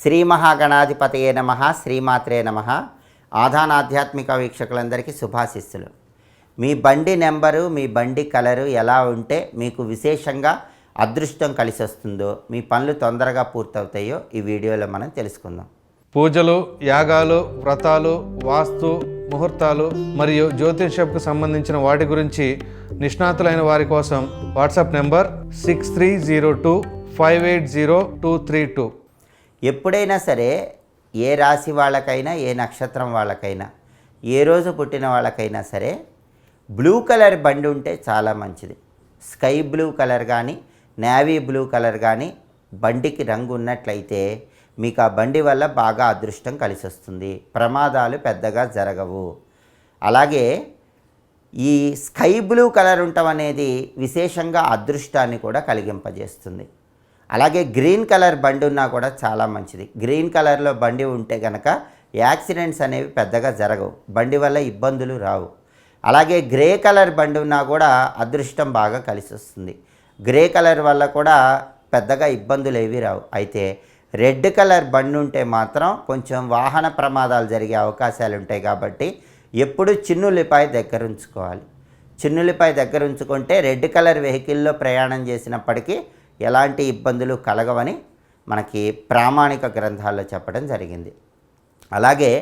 శ్రీ మహాగణాధిపతయే నమ శ్రీమాత్రే నమ. ఆధాన ఆధ్యాత్మిక వీక్షకులందరికీ శుభాశిస్సులు. మీ బండి నెంబరు మీ బండి కలరు ఎలా ఉంటే మీకు విశేషంగా అదృష్టం కలిసి వస్తుందో మీ పనులు తొందరగా పూర్తవుతాయో ఈ వీడియోలో మనం తెలుసుకుందాం. పూజలు యాగాలు వ్రతాలు వాస్తు ముహూర్తాలు మరియు జ్యోతిషంకు సంబంధించిన వాటి గురించి నిష్ణాతులైన వారి కోసం WhatsApp number six three zero two five eight zero two three two. ఎప్పుడైనా సరే ఏ రాశి వాళ్ళకైనా ఏ నక్షత్రం వాళ్ళకైనా ఏ రోజు పుట్టిన వాళ్ళకైనా సరే బ్లూ కలర్ బండి ఉంటే చాలా మంచిది. స్కై బ్లూ కలర్ కానీ నేవీ బ్లూ కలర్ కానీ బండికి రంగు ఉన్నట్లయితే మీకు ఆ బండి వల్ల బాగా అదృష్టం కలిసి వస్తుంది ప్రమాదాలు పెద్దగా జరగవు. అలాగే ఈ స్కై బ్లూ కలర్ ఉండటం అనేది విశేషంగా అదృష్టాన్ని కూడా కలిగింపజేస్తుంది. అలాగే గ్రీన్ కలర్ బండి ఉన్నా కూడా చాలా మంచిది. గ్రీన్ కలర్లో బండి ఉంటే కనుక యాక్సిడెంట్స్ అనేవి పెద్దగా జరగవు. బండి వల్ల ఇబ్బందులు రావు. అలాగే గ్రే కలర్ బండి ఉన్నా కూడా అదృష్టం బాగా కలిసి వస్తుంది గ్రే కలర్ వల్ల కూడా పెద్దగా ఇబ్బందులు ఏవి రావు. అయితే రెడ్ కలర్ బండి ఉంటే మాత్రం కొంచెం వాహన ప్రమాదాలు జరిగే అవకాశాలు ఉంటాయి కాబట్టి ఎప్పుడు చిన్నులిపాయ దగ్గర ఉంచుకోవాలి. చిన్నులిపాయ దగ్గర ఉంచుకుంటే రెడ్ కలర్ వెహికల్లో ప్రయాణం చేసినప్పటికీ ఎలాంటి ఇబ్బందులు కలగవని మనకి ప్రామాణిక గ్రంథాల్లో చెప్పడం జరిగింది. అలాగే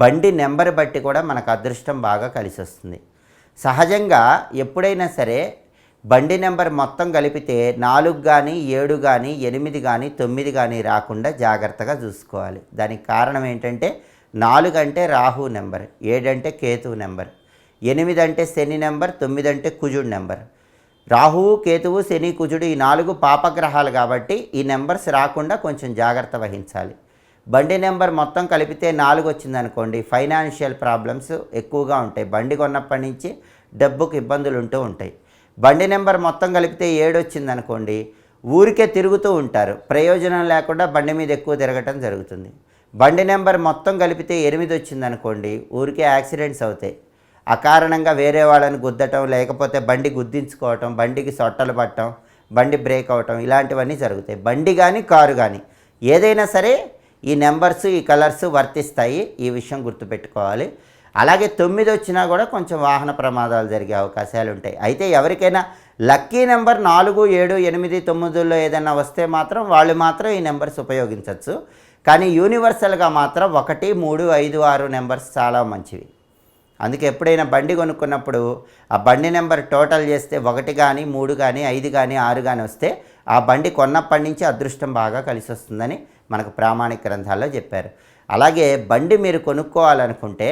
బండి నెంబర్ బట్టి కూడా మనకు అదృష్టం బాగా కలిసి వస్తుంది సహజంగా ఎప్పుడైనా సరే బండి నెంబర్ మొత్తం కలిపితే నాలుగు కానీ ఏడు కానీ ఎనిమిది కానీ తొమ్మిది కానీ రాకుండా జాగ్రత్తగా చూసుకోవాలి. దానికి కారణం ఏంటంటే నాలుగు అంటే రాహు నెంబర్ ఏడంటే కేతువు నెంబర్ ఎనిమిది అంటే శని నెంబర్ తొమ్మిది అంటే కుజుడు నెంబర్. రాహువు కేతువు శని కుజుడు ఈ నాలుగు పాపగ్రహాలు కాబట్టి ఈ నెంబర్స్ రాకుండా కొంచెం జాగ్రత్త వహించాలి. బండి నెంబర్ మొత్తం కలిపితే నాలుగు వచ్చిందనుకోండి ఫైనాన్షియల్ ప్రాబ్లమ్స్ ఎక్కువగా ఉంటాయి. బండి కొన్నప్పటి నుంచి డబ్బుకు ఇబ్బందులు ఉంటూ ఉంటాయి. బండి నెంబర్ మొత్తం కలిపితే ఏడు వచ్చిందనుకోండి ఊరికే తిరుగుతూ ఉంటారు. ప్రయోజనం లేకుండా బండి మీద ఎక్కువ తిరగటం జరుగుతుంది. బండి నెంబర్ మొత్తం కలిపితే ఎనిమిది వచ్చిందనుకోండి ఊరికే యాక్సిడెంట్స్ అవుతాయి. అకారణంగా వేరే వాళ్ళని గుద్దటం లేకపోతే బండి గుద్దించుకోవటం బండికి సొట్టలు పట్టడం బండి బ్రేక్ అవటం ఇలాంటివన్నీ జరుగుతాయి. బండి కానీ కారు కానీ ఏదైనా సరే ఈ నెంబర్స్ ఈ కలర్స్ వర్తిస్తాయి. ఈ విషయం గుర్తుపెట్టుకోవాలి. అలాగే తొమ్మిది వచ్చినా కూడా కొంచెం వాహన ప్రమాదాలు జరిగే అవకాశాలు ఉంటాయి. అయితే ఎవరికైనా లక్కీ నెంబర్ నాలుగు ఏడు ఎనిమిది తొమ్మిదిలో ఏదైనా వస్తే మాత్రం వాళ్ళు మాత్రం ఈ నెంబర్స్ ఉపయోగించవచ్చు కానీ యూనివర్సల్గా మాత్రం ఒకటి మూడు ఐదు ఆరు నెంబర్స్ చాలా మంచివి. అందుకే ఎప్పుడైనా బండి కొనుక్కున్నప్పుడు ఆ బండి నెంబర్ టోటల్ చేస్తే ఒకటి కానీ మూడు కానీ ఐదు కానీ ఆరు కానీ వస్తే ఆ బండి కొన్నప్పటి నుంచి అదృష్టం బాగా కలిసి వస్తుందని మనకు ప్రామాణిక గ్రంథాల్లో చెప్పారు. అలాగే బండి మీరు కొనుక్కోవాలనుకుంటే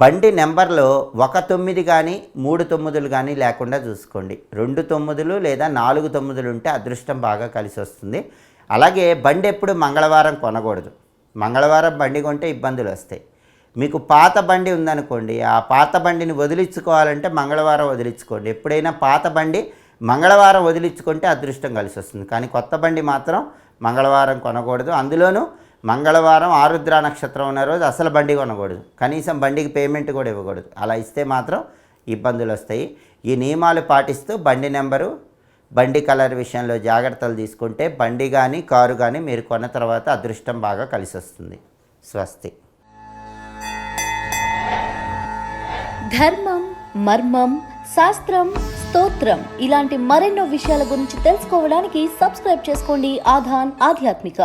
బండి నెంబర్లో ఒక తొమ్మిది కానీ మూడు తొమ్మిదిలు కానీ లేకుండా చూసుకోండి. రెండు తొమ్మిదిలు లేదా నాలుగు తొమ్మిదిలు ఉంటే అదృష్టం బాగా కలిసి వస్తుంది అలాగే బండి ఎప్పుడు మంగళవారం కొనకూడదు. మంగళవారం బండి కొంటే ఇబ్బందులు వస్తాయి. మీకు పాత బండి ఉందనుకోండి ఆ పాత బండిని వదిలించుకోవాలంటే మంగళవారం వదిలించుకోండి. ఎప్పుడైనా పాత బండి మంగళవారం వదిలించుకుంటే అదృష్టం కలిసి వస్తుంది. కానీ కొత్త బండి మాత్రం మంగళవారం కొనకూడదు. అందులోనూ మంగళవారం ఆరుద్ర నక్షత్రం ఉన్న రోజు అసలు బండి కొనకూడదు. కనీసం బండికి పేమెంట్ కూడా ఇవ్వకూడదు. అలా ఇస్తే మాత్రం ఇబ్బందులు వస్తాయి. ఈ నియమాలు పాటిస్తూ బండి నెంబరు బండి కలర్ విషయంలో జాగ్రత్తలు తీసుకుంటే బండి కానీ కారు కానీ మీరు కొన్న తర్వాత అదృష్టం బాగా కలిసి వస్తుంది. స్వస్తి. ధర్మం మర్మం శాస్త్రం స్తోత్రం ఇలాంటి మరెన్నో విషయాల గురించి తెలుసుకోవడానికి సబ్స్క్రైబ్ చేసుకోండి ఆధాన్ ఆధ్యాత్మిక.